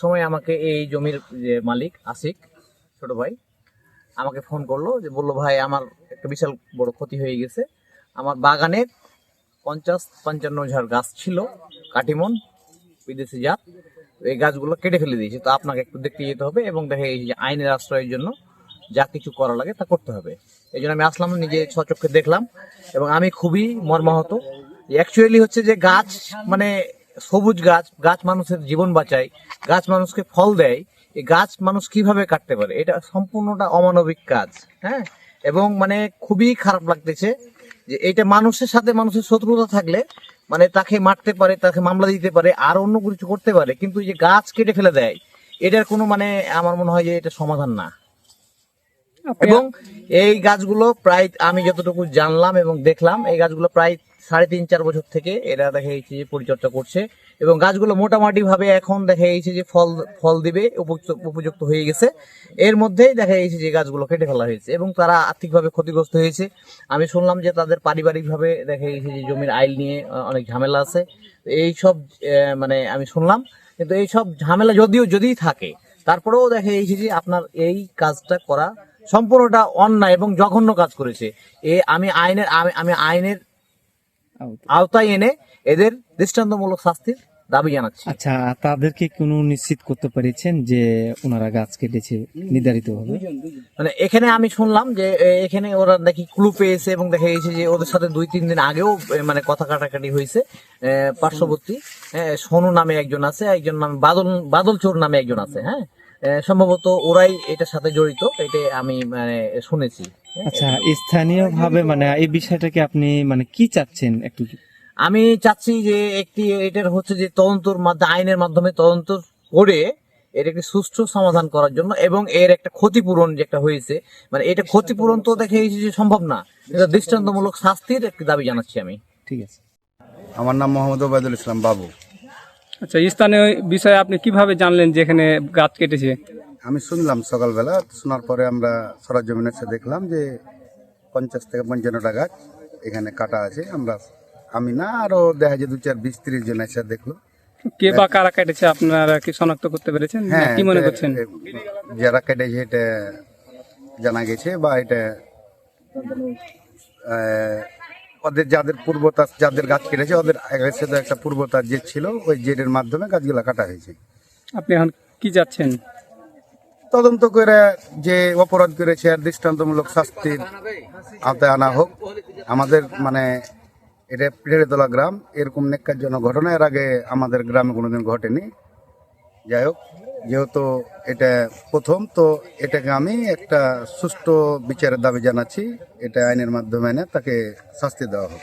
সময় আমাকে এই জমির যে মালিক আসিক ছোট ভাই, আমাকে ফোন করল যে, বলল, ভাই, আমার একটা বিশাল বড় ক্ষতি হয়ে গেছে। আমার বাগানে পঞ্চাশ পঞ্চান্ন ঝাড় গাছ ছিল, কাটিমন, বিদেশি জাত। এই গাছগুলো কেটে ফেলে দিয়েছে। তো আপনাকে একটু দেখতে যেতে হবে এবং দেখে এই যে আইনের আশ্রয়ের জন্য যা কিছু করা লাগে তা করতে হবে। এই জন্য আমি আসলাম, নিজে সচক্ষে দেখলাম এবং আমি খুবই মর্মাহত। অ্যাকচুয়ালি হচ্ছে যে গাছ মানে সবুজ গাছ গাছ মানুষের জীবন বাঁচায়, গাছ মানুষকে ফল দেয়, এই গাছ মানুষ কীভাবে কাটতে পারে? এটা সম্পূর্ণটা অমানবিক কাজ হ্যাঁ? এবং মানে খুবই খারাপ লাগতেছে যে এটা মানুষের সাথে মানুষের শত্রুতা থাকলে মানে তাকে মারতে পারে, তাকে মামলা দিতে পারে, আর অন্য কিছু করতে পারে, কিন্তু যে গাছ কেটে ফেলে দেয়, এটার কোনো মানে আমার মনে হয় যে এটা সমাধান না। এবং এই গাছগুলো প্রায় আমি যতটুকু জানলাম এবং দেখলাম, এই গাছগুলো প্রায় সাড়ে তিন, চার বছর থেকে এরা দেখা যাচ্ছে যে পরিচর্যা করছে এবং গাছগুলো মোটামুটি ভাবে এখন দেখা যাচ্ছে যে ফল ফল দিবে, উপযুক্ত হয়ে গেছে। এর মধ্যেই দেখা যাচ্ছে যে গাছগুলো কেটে ফেলা হয়েছে এবং তারা আর্থিকভাবে ক্ষতিগ্রস্ত হয়েছে। আমি শুনলাম যে তাদের পারিবারিকভাবে দেখা গেছে যে জমির আইল নিয়ে অনেক ঝামেলা আছে। এই সব মানে আমি শুনলাম, কিন্তু এই সব ঝামেলা যদিও, যদি থাকে, তারপরেও দেখা যাচ্ছে যে আপনার এই কাজটা করা সম্পূর্ণটা অন্যায় এবং জঘন্য কাজ করেছে। এ আমি আইনের আমি আমি আইনের আওতায়। এনে এদের দৃষ্টান্তমূলক শাস্তির দাবি জানাচ্ছি। আচ্ছা তাদেরকে কোনো নিশ্চিত করতে পেরেছেন যে ওনারা গাছ কেটেছে নির্ধারিত ভাবে? মানে এখানে আমি শুনলাম যে এখানে ওরা নাকি ক্লু পেয়েছে এবং দেখা গেছে যে ওদের সাথে দুই তিন দিন আগেও মানে কথা কাটাকাটি হয়েছে। পার্শ্ববর্তী সোনু নামে একজন আছে একজন নাম বাদল বাদল চোর নামে একজন আছে হ্যাঁ? সম্ভবত ওরাই এটার সাথে জড়িত এটা আমি মানে শুনেছি। আচ্ছা স্থানীয় ভাবে মানে এই বিষয়টাকে আপনি মানে কি চাচ্ছেন একটু আমি চাচ্ছি যে একটি এটার হচ্ছে যে তদন্তর মাধ্যমে আইনের মাধ্যমে তদন্ত করে এর একটি সুষ্ঠু সমাধান করার জন্য এবং এর একটা ক্ষতিপূরণ যে একটা হয়েছে মানে এটা ক্ষতিপূরণ তো দেখে গেছি যে সম্ভব না এটা দৃষ্টান্তমূলক শাস্তির একটি দাবি জানাচ্ছি আমি। ঠিক আছে। আমার নাম মোহাম্মদ ওবায়দুল ইসলাম বাবু। আচ্ছা স্থানীয় বিষয়ে আপনি কীভাবে জানলেন যে এখানে গাছ কেটেছে? আমি শুনলাম সকালবেলা শোনার পরে আমরা সরাজ জমিনে এসে দেখলাম যে পঞ্চাশ থেকে পঞ্চান্নটা গাছ এখানে কাটা আছে। আমরা আমি না আরও দেখা যায় দু চার বিশ ত্রিশ জন এসে দেখল। কে বা কারা কেটেছে আপনারা কি শনাক্ত করতে পেরেছেন? হ্যাঁ কি মনে করছেন? যারা কেটেছে এটা জানা গেছে বা এটা ওদের যাদের পূর্বতা যাদের গাছ কেটেছে ওদের সাথে একটা পূর্বতার জেদ ছিল ওই জেডের মাধ্যমে গাছগুলা কাটা হয়েছে। আপনি এখন কি যাচ্ছেন? তদন্ত করে যে অপরাধ করেছে আর দৃষ্টান্তমূলক শাস্তির আওতায় আনা হোক। আমাদের মানে এটা পিঠেরতলা গ্রাম এরকম নেককারজনক ঘটনা এর আগে আমাদের গ্রামে কোনোদিন ঘটেনি। যাই হোক যেহেতু এটা প্রথম, তো এটাকে আমি একটা সুষ্ঠু বিচারের দাবি জানাচ্ছি, এটা আইনের মাধ্যমে এনে তাকে শাস্তি দেওয়া হোক।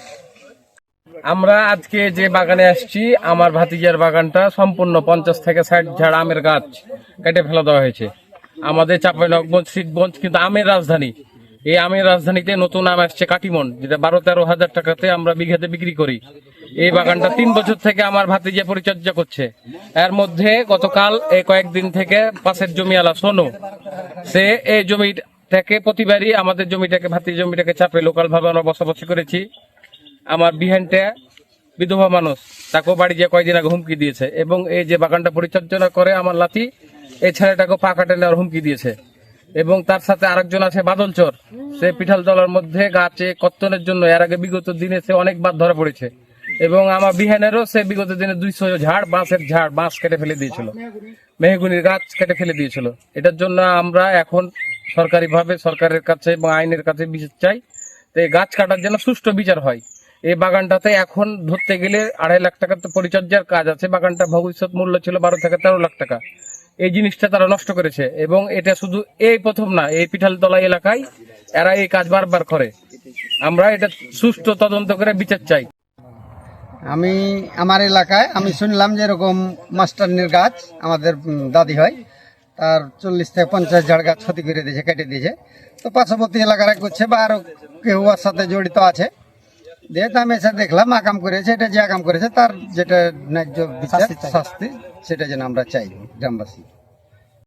আমরা আজকে যে বাগানে আসছি, আমার ভাতিজার বাগানটা সম্পূর্ণ পঞ্চাশ থেকে ষাট ঝাড় আমের গাছ কেটে ফেলা দেওয়া হয়েছে। আমাদের চাঁপাইনগঞ্জ শিখগঞ্জ কিন্তু আমের রাজধানী। এই আমের রাজধানীতে নতুন আম আসছে কাটিমন, যেটা বারো তেরো হাজার টাকাতে আমরা বিঘাতে বিক্রি করি। এই বাগানটা তিন বছর থেকে আমার ভাতিজা পরিচর্যা করছে। এর মধ্যে গতকাল এই কয়েকদিন থেকে পাশের জমিওয়ালা সোনু। সে এই জমিটাকে প্রতিবারই আমাদের জমিটাকে ভাতি জমিটাকে চাপে লোকাল ভাবে আমরা বসবাস করেছি। আমার বিহানটা বিধবা মানুষ, তাকেও বাড়ি গিয়ে কয়েকদিন আগে হুমকি দিয়েছে। এবং এই যে বাগানটা পরিচর্যা করে আমার লাতি, এই ছেলেটাকে পা নেওয়ার হুমকি দিয়েছে। এবং তার সাথে আরেকজন আছে বাদল চোর। সে পিঠাল তলার মধ্যে গাছে কত্তনের জন্য, এর আগে বিগত দিনে সে অনেকবার ধরা পড়েছে। এবং আমার বিহানেরও সে বিগত দিনে দুইশো ঝাড়, বাঁশের ঝাড়, বাঁশ কেটে ফেলে দিয়েছিল। মেহগুনির গাছ কেটে ফেলে দিয়েছিল। এটার জন্য আমরা এখন সরকারিভাবে, সরকারের কাছে এবং আইনের কাছে বিচার চাই তো এই গাছ কাটার জন্য সুষ্ঠু বিচার হয়। এই বাগানটাতে এখন ধরতে গেলে আড়াই লাখ টাকার তো পরিচর্যার কাজ আছে। বাগানটা ভবিষ্যৎ মূল্য ছিল বারো থেকে তেরো লাখ টাকা। এই জিনিসটা তারা নষ্ট করেছে এবং এটা শুধু এই প্রথম না, এই পিঠালতলা এলাকায় এরা এই কাজ বারবার করে। আমরা এটা সুষ্ঠু তদন্ত করে বিচার চাই। আমি, আমার এলাকায় আমি শুনলাম যে এরকম মাস্টারনির গাছ আমাদের দাদি হয়, তার চল্লিশ থেকে পঞ্চাশ ঝাড় গাছ ক্ষতি করে দিয়েছে, কেটে দিয়েছে। তো পার্শ্ববর্তী এলাকার করছে বা আরও কেউ সাথে জড়িত আছে। দিয়ে আমি এসে দেখলাম আকাম করেছে এটা যে আকাম করেছে তার যেটা ন্যায্য বিচার শাস্তি সেটা যেন আমরা চাই গ্রামবাসী।